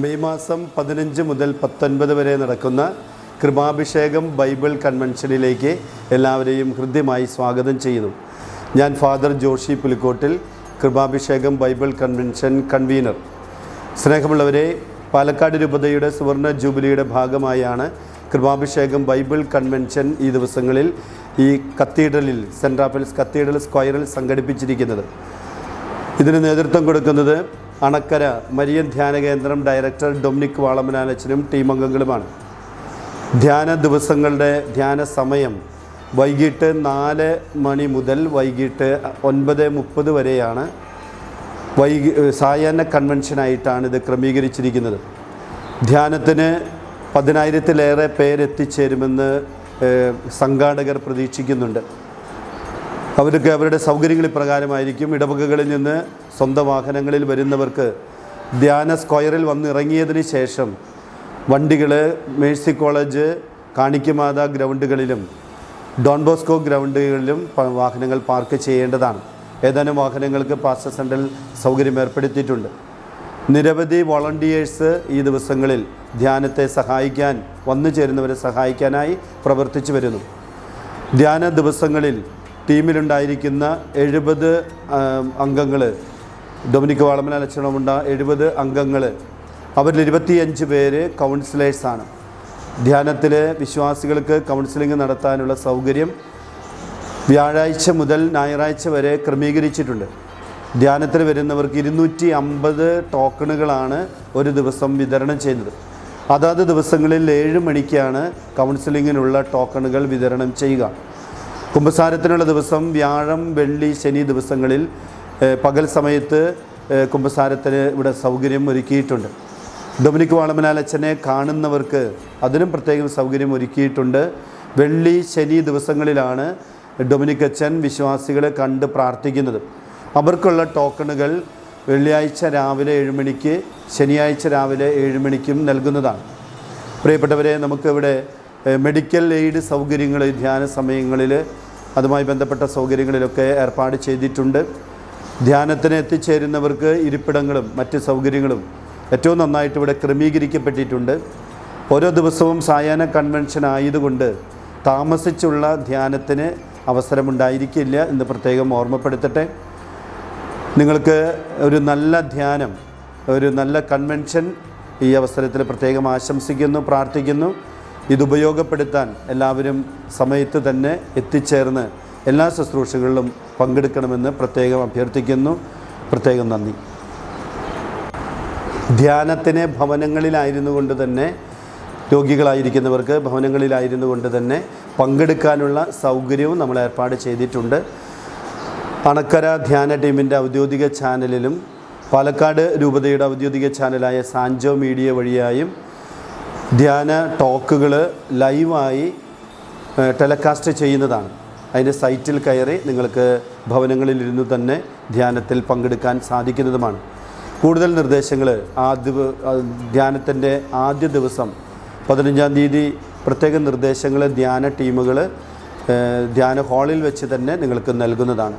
May മാസം പതിനഞ്ച് മുതൽ പത്തൊൻപത് വരെ നടക്കുന്ന കൃപാഭിഷേകം ബൈബിൾ കൺവെൻഷനിലേക്ക് എല്ലാവരെയും ഹൃദ്യമായി സ്വാഗതം ചെയ്യുന്നു. ഞാൻ father Joshi Pulikottil Kripabhishekam bible convention convener. സ്നേഹമുള്ളവരെ പാലക്കാട് രൂപതയുടെ സുവർണ ജൂബിലിയുടെ ഭാഗമായാണ് കൃപാഭിഷേകം ബൈബിൾ കൺവെൻഷൻ ഈ ദിവസങ്ങളിൽ ഈ കത്തീഡ്രലിൽ സെന്റ് കത്തീഡ്രൽ സ്ക്വയറിൽ സംഘടിപ്പിച്ചിരിക്കുന്നത്. ഇതിന് നേതൃത്വം കൊടുക്കുന്നത് അണക്കര മരിയൻ ധ്യാന കേന്ദ്രം ഡയറക്ടർ ഡൊമിനിക് വാളമനാനച്ചനും ടീം അംഗങ്ങളുമാണ്. ധ്യാന ദിവസങ്ങളുടെ ധ്യാന സമയം വൈകിട്ട് നാല് മണി മുതൽ വൈകിട്ട് ഒൻപത് മുപ്പത് വരെയാണ് വൈകി സായാഹ്ന കൺവെൻഷനായിട്ടാണ് ഇത് ക്രമീകരിച്ചിരിക്കുന്നത്. ധ്യാനത്തിന് പതിനായിരത്തിലേറെ പേരെത്തിച്ചേരുമെന്ന് സംഘാടകർ പ്രതീക്ഷിക്കുന്നുണ്ട്. അവർക്ക് അവരുടെ സൗകര്യങ്ങൾ ഇപ്രകാരമായിരിക്കും. ഇടവകകളിൽ നിന്ന് സ്വന്തം വാഹനങ്ങളിൽ വരുന്നവർക്ക് ധ്യാന സ്ക്വയറിൽ വന്നിറങ്ങിയതിന് ശേഷം വണ്ടികൾ മേഴ്സി കോളേജ് കാണിക്കമാത ഗ്രൗണ്ടുകളിലും ഡോൺ ബോസ്കോ ഗ്രൗണ്ടുകളിലും വാഹനങ്ങൾ പാർക്ക് ചെയ്യേണ്ടതാണ്. ഏതാനും വാഹനങ്ങൾക്ക് പാസ്റ്റർ സെൻട്രൽ സൗകര്യം ഏർപ്പെടുത്തിയിട്ടുണ്ട്. നിരവധി വോളണ്ടിയേഴ്സ് ഈ ദിവസങ്ങളിൽ ധ്യാനത്തെ സഹായിക്കാൻ വന്നു ചേരുന്നവരെ സഹായിക്കാനായി പ്രവർത്തിച്ചു വരുന്നു. ധ്യാന ദിവസങ്ങളിൽ ടീമിലുണ്ടായിരിക്കുന്ന എഴുപത് അംഗങ്ങൾ ഡൊമിനിക് വാളമന ലക്ഷണമുണ്ട എഴുപത് അംഗങ്ങൾ അവരിൽ ഇരുപത്തിയഞ്ച് പേര് കൗൺസിലേഴ്സാണ്. ധ്യാനത്തിൽ വിശ്വാസികൾക്ക് കൗൺസിലിംഗ് നടത്താനുള്ള സൗകര്യം വ്യാഴാഴ്ച മുതൽ ഞായറാഴ്ച വരെ ക്രമീകരിച്ചിട്ടുണ്ട്. ധ്യാനത്തിൽ വരുന്നവർക്ക് ഇരുന്നൂറ്റി അമ്പത് ടോക്കണുകളാണ് ഒരു ദിവസം വിതരണം ചെയ്യുന്നത്. അതാത് ദിവസങ്ങളിൽ ഏഴ് മണിക്കാണ് കൗൺസിലിങ്ങിനുള്ള ടോക്കണുകൾ വിതരണം ചെയ്യുക. കുമ്പസാരത്തിനുള്ള ദിവസം വ്യാഴം വെള്ളി ശനി ദിവസങ്ങളിൽ പകൽ സമയത്ത് കുംഭസാരത്തിന് ഇവിടെ സൗകര്യം ഒരുക്കിയിട്ടുണ്ട്. ഡൊമിനിക് വാളമനാലച്ചനെ കാണുന്നവർക്ക് അതിനും പ്രത്യേകം സൗകര്യം ഒരുക്കിയിട്ടുണ്ട്. വെള്ളി ശനി ദിവസങ്ങളിലാണ് ഡൊമിനിക് അച്ഛൻ വിശ്വാസികളെ കണ്ട് പ്രാർത്ഥിക്കുന്നത്. അവർക്കുള്ള ടോക്കണുകൾ വെള്ളിയാഴ്ച രാവിലെ ഏഴ് മണിക്ക് ശനിയാഴ്ച രാവിലെ ഏഴ് മണിക്കും നൽകുന്നതാണ്. പ്രിയപ്പെട്ടവരെ നമുക്കിവിടെ മെഡിക്കൽ എയ്ഡ് സൗകര്യങ്ങൾ ധ്യാന സമയങ്ങളിൽ അതുമായി ബന്ധപ്പെട്ട സൗകര്യങ്ങളിലൊക്കെ ഏർപ്പാട് ചെയ്തിട്ടുണ്ട്. ധ്യാനത്തിന് എത്തിച്ചേരുന്നവർക്ക് ഇരിപ്പിടങ്ങളും മറ്റ് സൗകര്യങ്ങളും ഏറ്റവും നന്നായിട്ട് ഇവിടെ ക്രമീകരിക്കപ്പെട്ടിട്ടുണ്ട്. ഓരോ ദിവസവും സായാഹ്ന കൺവെൻഷൻ ആയതുകൊണ്ട് താമസിച്ചുള്ള ധ്യാനത്തിന് അവസരമുണ്ടായിരിക്കില്ല എന്ന് പ്രത്യേകം ഓർമ്മപ്പെടുത്തട്ടെ. നിങ്ങൾക്ക് ഒരു നല്ല ധ്യാനം ഒരു നല്ല കൺവെൻഷൻ ഈ അവസരത്തിൽ പ്രത്യേകം ആശംസിക്കുന്നു പ്രാർത്ഥിക്കുന്നു. ഇത് ഉപയോഗപ്പെടുത്താൻ എല്ലാവരും സമയത്ത് തന്നെ എത്തിച്ചേർന്ന് എല്ലാ ശുശ്രൂഷകളിലും പങ്കെടുക്കണമെന്ന് പ്രത്യേകം അഭ്യർത്ഥിക്കുന്നു. പ്രത്യേകം നന്ദി. ധ്യാനത്തിന് ഭവനങ്ങളിലായിരുന്നു കൊണ്ട് തന്നെ രോഗികളായിരിക്കുന്നവർക്ക് ഭവനങ്ങളിലായിരുന്നു കൊണ്ട് തന്നെ പങ്കെടുക്കാനുള്ള സൗകര്യവും നമ്മൾ ഏർപ്പാട് ചെയ്തിട്ടുണ്ട്. അണക്കര ധ്യാന ടീമിന്റെ ഔദ്യോഗിക ചാനലിലും പാലക്കാട് രൂപതയുടെ ഔദ്യോഗിക ചാനലായ സാൻജോ മീഡിയ വഴിയായും ധ്യാന ടോക്കുകൾ ലൈവായി ടെലകാസ്റ്റ് ചെയ്യുന്നതാണ്. അതിന്റെ സൈറ്റിൽ കയറി നിങ്ങൾക്ക് ഭവനങ്ങളിലിരുന്ന് തന്നെ ധ്യാനത്തിൽ പങ്കെടുക്കാൻ സാധിക്കുന്നതുമാണ്. കൂടുതൽ നിർദ്ദേശങ്ങൾ ആ ദിവ ധ്യാനത്തിന്റെ ആദ്യ ദിവസം പതിനഞ്ചാം തീയതി പ്രത്യേക നിർദ്ദേശങ്ങൾ ധ്യാന ടീമുകൾ ധ്യാന ഹാളിൽ വെച്ച് തന്നെ നിങ്ങൾക്ക് നൽകുന്നതാണ്.